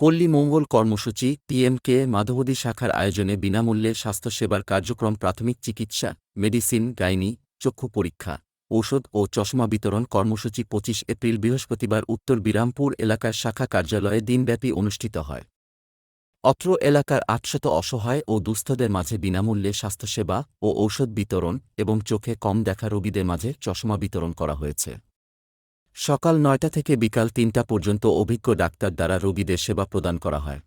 পল্লী মঙ্গল কর্মসূচি, পিএমকে মাধবদী শাখার আয়োজনে বিনামূল্যে স্বাস্থ্যসেবার কার্যক্রম প্রাথমিক চিকিৎসা, মেডিসিন, গাইনি, চক্ষু পরীক্ষা, ঔষধ ও চশমা বিতরণ কর্মসূচি পঁচিশ এপ্রিল বৃহস্পতিবার উত্তর বিরামপুর এলাকার শাখা কার্যালয়ে দিনব্যাপী অনুষ্ঠিত হয়। অত্র এলাকার আটশত অসহায় ও দুস্থদের মাঝে বিনামূল্যে স্বাস্থ্যসেবা ও ঔষধ বিতরণ এবং চোখে কম দেখা রোগীদের মাঝে চশমা বিতরণ করা হয়েছে। সকাল নয়টা থেকে বিকাল তিনটা পর্যন্ত অভিজ্ঞ ডাক্তার দ্বারা রোগীদের সেবা প্রদান করা হয়।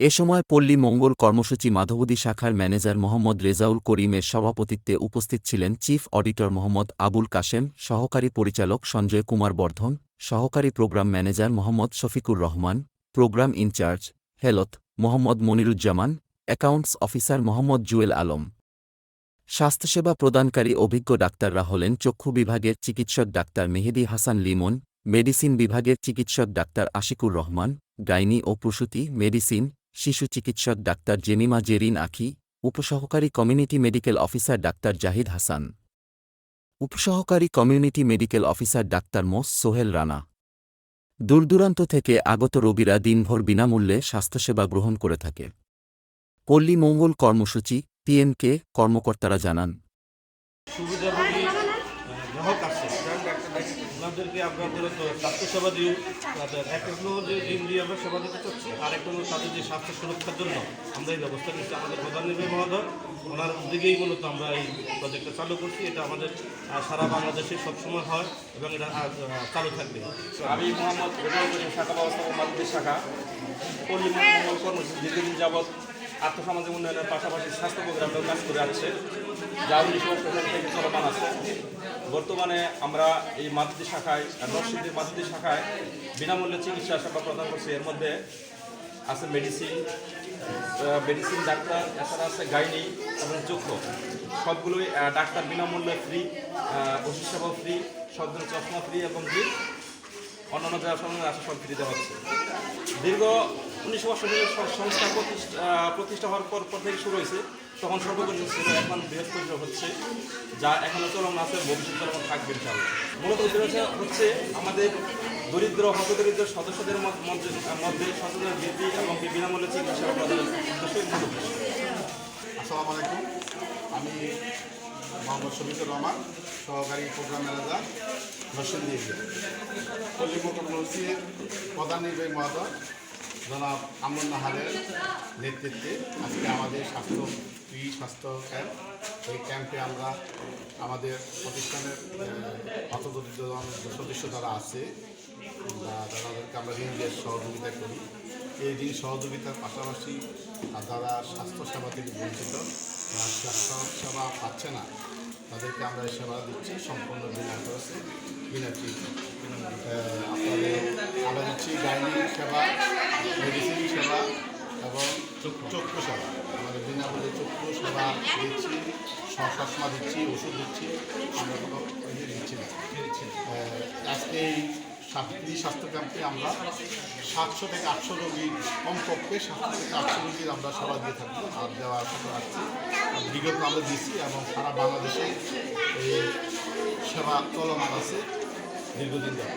এ সময় পল্লী মঙ্গল কর্মসূচি মাধবদী শাখার ম্যানেজার মোহাম্মদ রেজাউল করিমের সভাপতিত্বে উপস্থিত ছিলেন চিফ অডিটর মোহাম্মদ আবুল কাশেম, সহকারী পরিচালক সঞ্জয় কুমার বর্ধন, সহকারী program manager Mohammad Shafiqur Rahman, program incharge health Mohammad Moniruzzaman, accounts officer Mohammad Jewel Alam. স্বাস্থ্যসেবা প্রদানকারী অভিজ্ঞ ডাক্তাররা হলেন চক্ষু বিভাগের চিকিৎসক ডাক্তার মেহেদি হাসান লিমন, মেডিসিন বিভাগের চিকিৎসক ডাক্তার আশিকুর রহমান, গাইনি ও প্রসূতি, মেডিসিন, শিশু চিকিৎসক ডাক্তার জেনিমা জেরিন আখি, উপসহকারী community medical officer doctor Zahid Hasan. উপসহকারী কমিউনিটি মেডিকেল অফিসার ডাক্তার মোস সোহেল রানা। দূরদূরান্ত থেকে আগত রোগীরা দিনভর বিনামূল্যে স্বাস্থ্যসেবা গ্রহণ করে থাকে। পল্লী মঙ্গল কর্মসূচি পিএমকে কর্মকর্তারা জানান। সুবিধাভোগী গ্রাহক আছে ওনাদেরকে আমরা মূলত স্বাস্থ্যসেবা তাদের একটা হলো যে ঋণ দিয়ে আমরা সেবা দিতে চাচ্ছি আর একটা হলো তাদের যে স্বাস্থ্য সুরক্ষার জন্য আমরা এই ব্যবস্থা নিচ্ছি আমাদের প্রধান নির্বাহী মহোদয় ওনার উদ্যোগেই মূলত আমরা এই প্রজেক্টটা চালু করছি এটা আমাদের সারা বাংলাদেশে সবসময় হয় এবং এটা চালু থাকবে আমি মোহাম্মদ শাখা ব্যবস্থাপক মাধ্যমিক শাখা দীর্ঘদিন যাবৎ আত্মসামাজিক উন্নয়নের পাশাপাশি স্বাস্থ্য প্রোগ্রামেও কাজ করে আসছে যা উনিশশো থেকে চলমান আছে। বর্তমানে আমরা এই মাতৃ শাখায় নরসিংদীর মাতৃ শাখায় বিনামূল্যে চিকিৎসা সেবা প্রদান করছি। এর মধ্যে আছে মেডিসিন মেডিসিন ডাক্তার, এছাড়া আছে গাইনি এবং চক্ষু সবগুলোই ডাক্তার বিনামূল্যে ফ্রি ওষুধ সেবা ফ্রি সবগুলো চশমা ফ্রি এবং ফ্রি অন্যান্য যারা সঙ্গে আছে সব হচ্ছে। দীর্ঘ উনিশশো সালের সংস্থা প্রতিষ্ঠা প্রতিষ্ঠা হওয়ার পর পর থেকে শুরু হয়েছে। তখন সর্বপরিচিত ছিল এখন বৃহস্পতি হচ্ছে, যা এখনও চলমান আছে, ভবিষ্যৎ চলমান থাকবে ইনশাল্লাহ মূলত হচ্ছে আমাদের দরিদ্র হতদরিদ্র সদস্যদের মধ্যে মধ্যে সচেতন বৃদ্ধি এবং বিনামূল্যে চিকিৎসা আসসালামু আলাইকুম। আমি মোহাম্মদ শফিকুর রহমান, সহকারী প্রোগ্রাম ম্যানেজার নরসিংদী পল্লী কর্মসূচির প্রধান নির্বাহী মহোদয়। জনাব আমন নাহারের নেতৃত্বে আজকে আমাদের স্বাস্থ্য ফ্রি স্বাস্থ্য ক্যাম্প এই ক্যাম্পে আমরা আমাদের প্রতিষ্ঠানের হতদরিদ্র সদস্য যারা আছে তাদেরকে আমরা ঋণ দিয়ে সহযোগিতা করি, এই ঋণ সহযোগিতার পাশাপাশি যারা স্বাস্থ্যসেবা থেকে বঞ্চিত বা স্বাস্থ্য সেবা পাচ্ছে না তাদেরকে আমরা সেবা দিচ্ছি, সম্পূর্ণ বিনা খরচে, বিনা আপনাদের, আমরা দিচ্ছি গাইনি সেবা, মেডিসিন সেবা এবং চক্ষু সেবা। আমাদের বিনামূল্যে চক্ষু সেবা দিচ্ছি সসমা দিচ্ছি, ওষুধ দিচ্ছি, আমরা কোনো ইয়ে দিচ্ছি না। আজকে এই সাতটি স্বাস্থ্য ক্যাম্পে আমরা সাতশো থেকে আটশো রোগীর কমপক্ষে সাতশো থেকে আটশো রোগীর আমরা সেবা দিয়ে থাকি আর দেওয়ার কথা রাখছি বিগত আমরা দিচ্ছি এবং সারা বাংলাদেশে সেবা চলমান আছে দীর্ঘদিন ধরে।